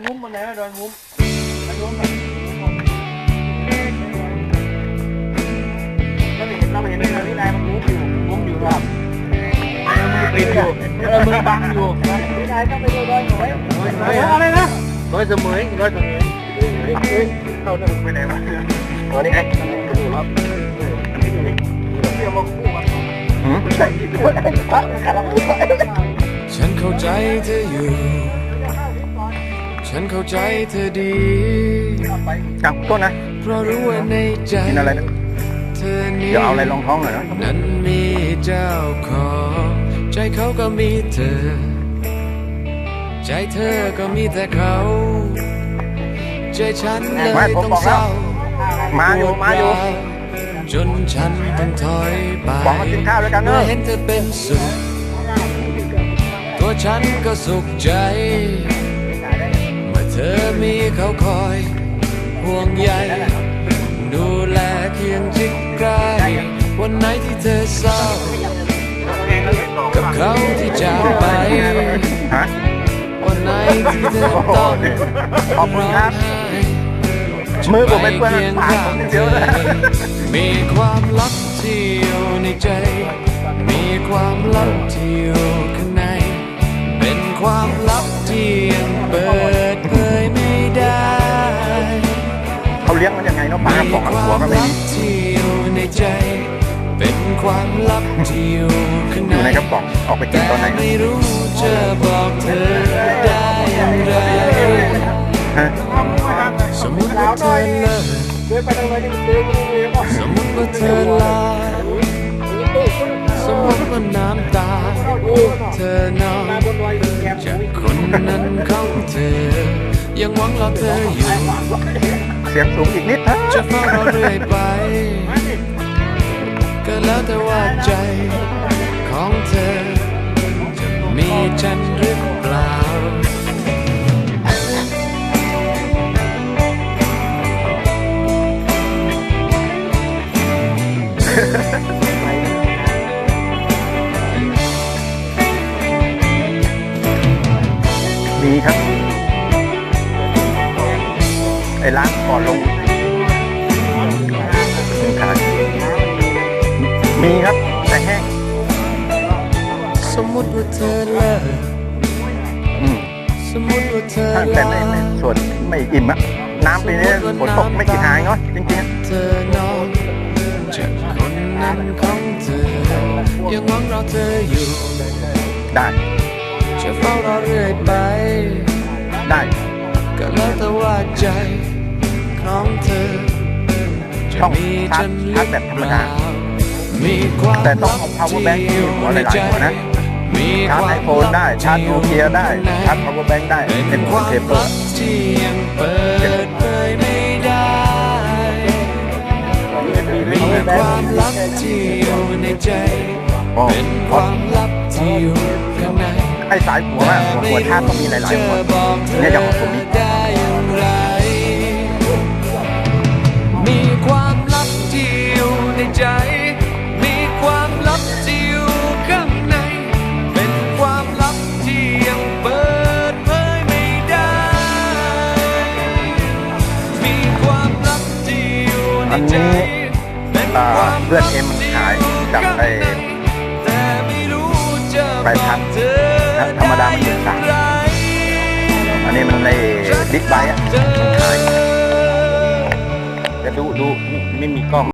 งุ้มมันไหนนะดอยงุ้มดอยงุ้มแบบเราไม่เห็นเราไม่เห็นเลยนี่นายมันงุ้มอยู่งุ้มอยู่ครับมือปิดอยู่เออมือบังอยู่นี่นายต้องไปดูดอยหน่อยอะไรนะดอยเสมยดอยเสมยเข้าหนึ่งไปไหนมาตัวนี้ไงดูครับเรียกว่าคู่กันใส่ที่ตัวได้พักกำลังฉันเข้าใจเธออยู่ ฉันเข้าใจเธอดีจับต้นนะเพราะรู้ว่าในใจกินอะไรนะเธอนี้เดี๋ยวเอาอะไรรองท้องหน่อยนะนั้นมีเจ้าของใจเขาก็มีเธอ ใจเธอก็มีแต่เขาใจฉันเลยต้องเศร้ามาอยู่มาอยู่จนฉันต้องถอยไปบอกมากินข้าวด้วยกันเนอะเมื่อเห็นเธอเป็นสุข ตัวฉันก็สุขใจ เมื่อเธอมีเขาคอยห่วงใยดูแลเคียงชิดใกล้ วันไหนที่เธอเศร้า กับเขาที่จากไปฮะวันไหนที่เธอต้องขอบคุณครับมือผมเป็นเพื่อนไคียงปากข้าผมงนิดเธเดียวอนะมีความลับที่อยู่ในใจ มีความลับที่อยู่ข้างใน เป็นความลับ ลี้ยงมันยังไงเนาะปลามีปองกับควาหัวมก็ไม่ลัมีบที่อยู่ในใจเป็นความลับที่อยู่ข้างอยู่ในในกระป๋องออกไปกินแต่ตอนไหนไม่รู้จะบอกเธอได้อย่างไรฮะสมมติว่าเธอเลิกสมมติว่าเธอลาสมมติว่าน้ำตาเธอนอนจากคนนั้นของเธอยังหวังรอเธออยู่ เสียงสูงอีกนิดฮะจะเฝ้ารอเรื่อยไป ก็แล้วแต่ว่าใจของเธอ จะมีฉันหรือเปล่ามีครับ ไอ้ล้างก่อนลงขามีครับแต่แห้ง สมมติว่าเธอเลิกอืมสมมติว่าเธอถ้าแต่ไม่ไม่ส่วนไม่อิ่มอะน้ำปีนี้ฝนตกไม่กี่หายเนาะจริงๆเธอนอนจากคนนั้นของเธอยังหวังรอเธออยู่ ได้จะเฝ้ารอเรื่อยไป ได้ ก็แล้วแต่ว่าใจ ของเธอจะต้องมีชาฉัร์นจหชารืร์จอแบบธรรเปมดาล่ามีความแต่ต้องลับเอา power bank ที่อยู่หัวหลายๆหัวนะมีชาร์จไอโฟนได้ชาร์จโนเกียได้ชาร์จ power bank ได้เป็เป็นนความเทปเปอลัร์บที่ยังเปิดเผยไม่ได้มีความลับที่อยู่ในใจอ๋อเป็นความลับที่อยู่ข้างในไอ้สายหัวอะหัวหัวชาร์จต้องมีหลายๆหัวจะบอกเธอเนี่ยอย่างของผมมี อันนี้เพื่อนเอ็มมันขายจากไปไปพันนะธรรมดามันถึงสามอันนี้มันในบิ๊กไบค์อะมันขายจะดูดูไม่มีกล้อง